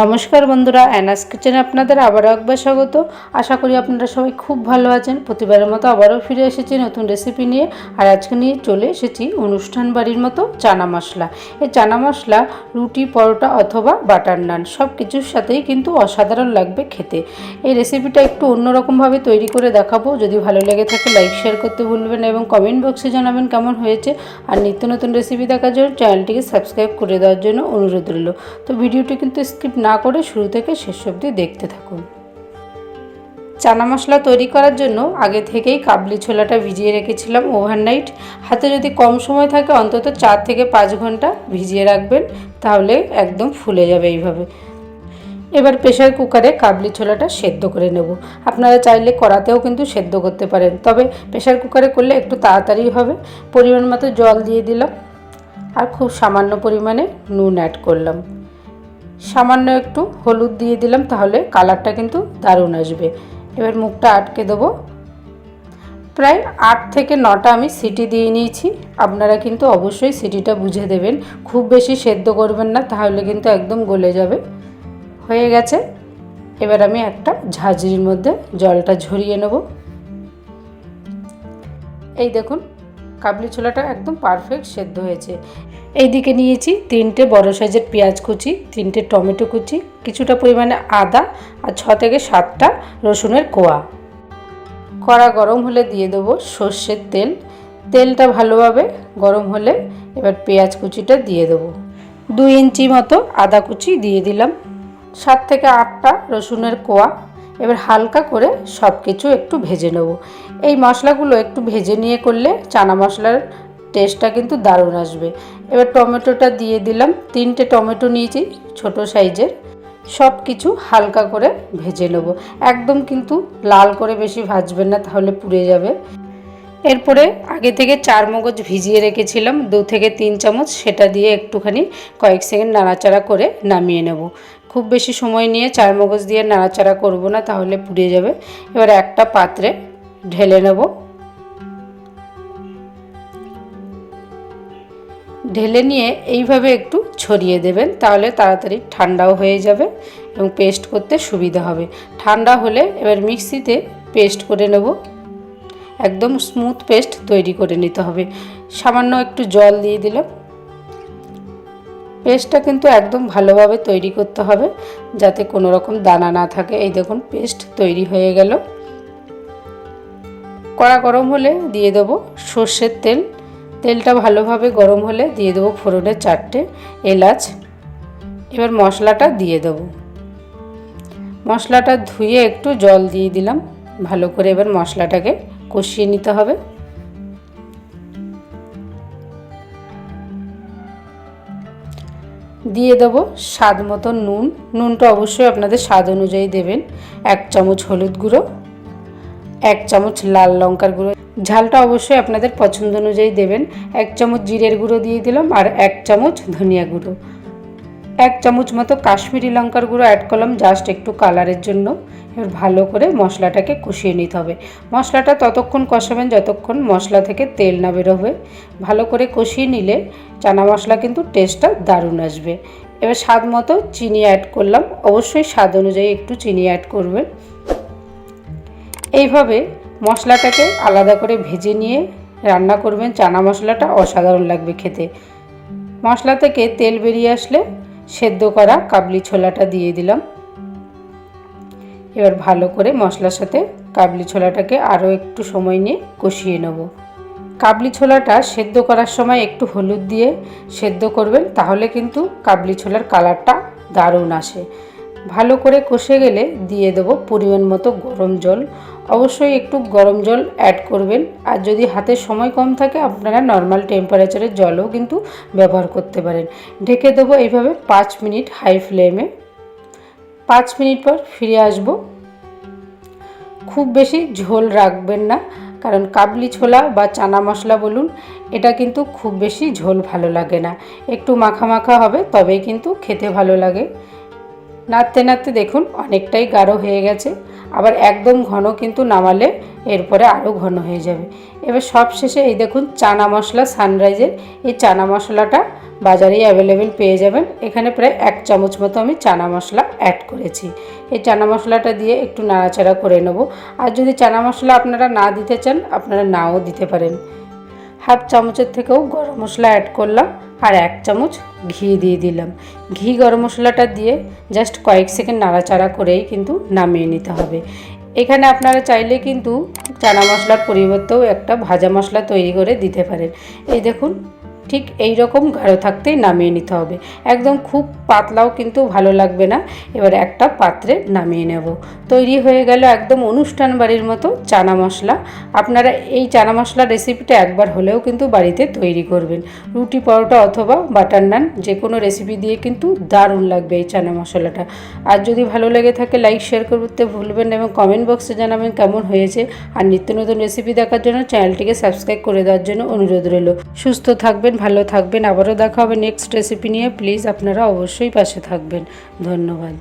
নমস্কার বন্ধুরা অ্যানাস কিচেনে আপনাদের আবারও একবার স্বাগত। আশা করি আপনারা সবাই খুব ভালো আছেন। প্রতিবারের মতো আবারও ফিরে এসেছি নতুন রেসিপি নিয়ে। আর আজকে নিয়ে চলে এসেছি অনুষ্ঠান বাড়ির মতো চানা মশলা। এই চানা মশলা, রুটি, পরোটা অথবা বাটার নান সব কিছুর সাথেই কিন্তু অসাধারণ লাগবে খেতে। এই রেসিপিটা একটু অন্যরকমভাবে তৈরি করে দেখাবো। যদি ভালো লেগে থাকে লাইক শেয়ার করতে ভুলবেন এবং কমেন্ট বক্সে জানাবেন কেমন হয়েছে। আর নিত্য নতুন রেসিপি দেখার জন্য চ্যানেলটিকে সাবস্ক্রাইব করে দেওয়ার জন্য অনুরোধ রইল। তো ভিডিওটি কিন্তু স্কিপ না করে শুরু থেকে শেষ অবধি দেখতে থাকুন। চানা মশলা তৈরি করার জন্য আগে থেকেই কাবলি ছোলাটা ভিজিয়ে রেখেছিলাম ওভারনাইট হাতে যদি কম সময় থাকে, অন্তত চার থেকে পাঁচ ঘণ্টা ভিজিয়ে রাখবেন, তাহলে একদম ফুলে যাবে এইভাবে। এবার প্রেশার কুকারে কাবলি ছোলাটা সেদ্ধ করে নেব। আপনারা চাইলে কড়াতেও কিন্তু সেদ্ধ করতে পারেন, তবে প্রেশার কুকারে করলে একটু তাড়াতাড়ি হবে। পরিমাণ মতো জল দিয়ে দিলাম, আর খুব সামান্য পরিমাণে নুন অ্যাড করলাম। সামান্য একটু হলুদ দিয়ে দিলাম, তাহলে কালারটা কিন্তু দারুণ আসবে। এবার মুখটা আটকে দেবো। প্রায় আট থেকে নটা আমি সিটি দিয়ে নিয়েছি। আপনারা কিন্তু অবশ্যই সিটিটা বুঝে দেবেন। খুব বেশি সেদ্ধ করবেন না, তাহলে কিন্তু একদম গলে যাবে। হয়ে গেছে। এবার আমি একটা ঝাঁঝরির মধ্যে জলটা ঝরিয়ে নেব। এই দেখুন কাবলি ছোলাটা একদম পারফেক্ট সেদ্ধ হয়েছে। এইদিকে নিয়েছি তিনটে বড় সাইজের পেঁয়াজ কুচি, তিনটে টমেটো কুচি, কিছুটা পরিমাণে আদা আর ছ থেকে সাতটা রসুনের কোয়া। কড়া গরম হলে দিয়ে দেবো সর্ষের তেল। তেলটা ভালোভাবে গরম হলে এবার পেঁয়াজ কুচিটা দিয়ে দেবো। দুই ইঞ্চি মতো আদা কুচি দিয়ে দিলাম। সাত থেকে আটটা রসুনের কোয়া। এবার হালকা করে সব কিছু একটু ভেজে নেব। এই মশলাগুলো একটু ভেজে নিয়ে করলে চানা মশলার টেস্টটা কিন্তু দারুণ আসবে। এবার টমেটোটা দিয়ে দিলাম। তিনটে টমেটো নিয়েছি ছোট সাইজের। সব কিছু হালকা করে ভেজে নেব। একদম কিন্তু লাল করে বেশি ভাজবেন না, তাহলে পুড়ে যাবে। এরপরে আগে থেকে চার মগজ ভিজিয়ে রেখেছিলাম। দু থেকে তিন চামচ সেটা দিয়ে একটুখানি কয়েক সেকেন্ড নাড়াচাড়া করে নামিয়ে নেব। খুব বেশি সময় নিয়ে চার মগজ দিয়ে নাড়াচাড়া করব না, তাহলে পুড়ে যাবে। এবার একটা পাত্রে ঢেলে নেব। ঢেলে নিয়ে এইভাবে একটু ছড়িয়ে দেবেন, তাহলে তাড়াতাড়ি ঠান্ডাও হয়ে যাবে এবং পেস্ট করতে সুবিধা হবে। ঠান্ডা হলে এবার মিক্সিতে পেস্ট করে নেব। একদম স্মুথ পেস্ট তৈরি করে নিতে হবে। সামান্য একটু জল দিয়ে দিলাম। পেস্টটা কিন্তু একদম ভালোভাবে তৈরি করতে হবে, যাতে কোনো রকম দানা না থাকে। এই দেখুন, পেস্ট তৈরি হয়ে গেল। কড়া গরম হলে দিয়ে দেবো সর্ষের তেল। তেলটা ভালোভাবে গরম হলে দিয়ে দেবো ফোড়নের চারটে এলাচ। এবার মশলাটা দিয়ে দেবো। মশলাটা ধুয়ে একটু জল দিয়ে দিলাম। ভালো করে এবার মশলাটাকে কষিয়ে নিতে হবে। দিয়ে দেবো স্বাদ মতো নুন। নুনটা অবশ্যই আপনাদের স্বাদ অনুযায়ী দেবেন। এক চামচ হলুদ গুঁড়ো, এক চামচ লাল লঙ্কার গুঁড়ো। ঝালটা অবশ্যই আপনাদের পছন্দ অনুযায়ী দেবেন। এক চামচ জিরের গুঁড়ো দিয়ে দিলাম আর এক চামচ ধনিয়া গুঁড়ো। এক চামচ মতো কাশ্মীরি লঙ্কার গুঁড়ো অ্যাড করলাম জাস্ট একটু কালারের জন্য। এবার ভালো করে মশলাটাকে কষিয়ে নিতে হবে। মশলাটা ততক্ষণ কষাবেন যতক্ষণ মশলা থেকে তেল না বেরোবে। ভালো করে কষিয়ে নিলে চানা মশলা কিন্তু টেস্টটা দারুণ আসবে। এবার স্বাদ মতো চিনি অ্যাড করলাম। অবশ্যই স্বাদ অনুযায়ী একটু চিনি অ্যাড করবেন। এইভাবে মশলাটাকে আলাদা করে ভেজে নিয়ে রান্না করবেন। চানা মশলাটা অসাধারণ লাগবে খেতে। মশলা থেকে তেল বেরিয়ে আসলে সেদ্ধ করা কাবলি ছোলাটা দিয়ে দিলাম। এবার ভালো করে মশলার সাথে কাবলি ছোলাটাকে আরও একটু সময় নিয়ে কষিয়ে নেব। কাবলি ছোলাটা সেদ্ধ করার সময় একটু হলুদ দিয়ে সেদ্ধ করবেন, তাহলে কিন্তু কাবলি ছোলার কালারটা দারুণ আসে। ভালো করে কষে গেলে দিয়ে দেবো পরিমাণ মতো গরম জল অবশ্যই একটু গরম জল অ্যাড করবেন। আর যদি হাতে সময় কম থাকে, আপনারা নর্মাল টেম্পারেচারের জলও কিন্তু ব্যবহার করতে পারেন। ঢেকে দেবো এইভাবে পাঁচ মিনিট হাই ফ্লেমে পাঁচ মিনিট পর ফিরে আসব। খুব বেশি ঝোল রাখবেন না, কারণ কাবলি ছোলা বা চানা মশলা বলুন, এটা কিন্তু খুব বেশি ঝোল ভালো লাগে না। একটু মাখা মাখা হবে, তবেই কিন্তু খেতে ভালো লাগে। নাড়তে নাড়তে দেখুন, অনেকটাই গাঢ় হয়ে গেছে। আবার একদম ঘন কিন্তু নামালে এরপরে আরও ঘন হয়ে যাবে। এবার সব শেষে এই দেখুন, চানা মশলা সানরাইজের এই চানা মশলাটা বাজারেই অ্যাভেলেবেল পেয়ে যাবেন। এখানে প্রায় এক চামচ মতো আমি চানা মশলা অ্যাড করেছি। এই চানা মশলাটা দিয়ে একটু নাড়াচাড়া করে নেব। আর যদি চানা মশলা আপনারা না দিতে চান, আপনারা নাও দিতে পারেন। হাফ চামচের থেকেও গরম মশলা অ্যাড করলাম। আর এক চামচ ঘি দিয়ে দিলাম। ঘি গরম মশলাটা দিয়ে জাস্ট কয়েক সেকেন্ড নাড়াচাড়া করেই কিন্তু নামিয়ে নিতে হবে। এখানে আপনারা চাইলে কিন্তু চানা মশলার পরিবর্তেও একটা ভাজা মশলা তৈরি করে দিতে পারেন। এই দেখুন ঠিক এই রকম গাঢ় থাকতেই নামিয়ে নিতে হবে। একদম খুব পাতলাও কিন্তু ভালো লাগবে না। এবার একটা পাত্রে নামিয়ে নেব। তৈরি হয়ে গেল একদম অনুষ্ঠান বাড়ির মতো চানা মশলা। আপনারা এই চানা মশলা রেসিপিটা একবার হলেও কিন্তু বাড়িতে তৈরি করবেন। রুটি পরোটা অথবা বাটার নান যে কোনো রেসিপি দিয়ে কিন্তু দারুণ লাগবে এই চানা মশলাটা। আর যদি ভালো লেগে থাকে লাইক শেয়ার করতে ভুলবেন এবং কমেন্ট বক্সে জানাবেন কেমন হয়েছে। আর নিত্য নতুন রেসিপি দেখার জন্য চ্যানেলটিকে সাবস্ক্রাইব করে দেওয়ার জন্য অনুরোধ রইল। সুস্থ থাকবেন ভালো থাকবেন আবারও দেখা হবে নেক্সট রেসিপি নিয়ে। প্লিজ আপনারা অবশ্যই পাশে থাকবেন। ধন্যবাদ।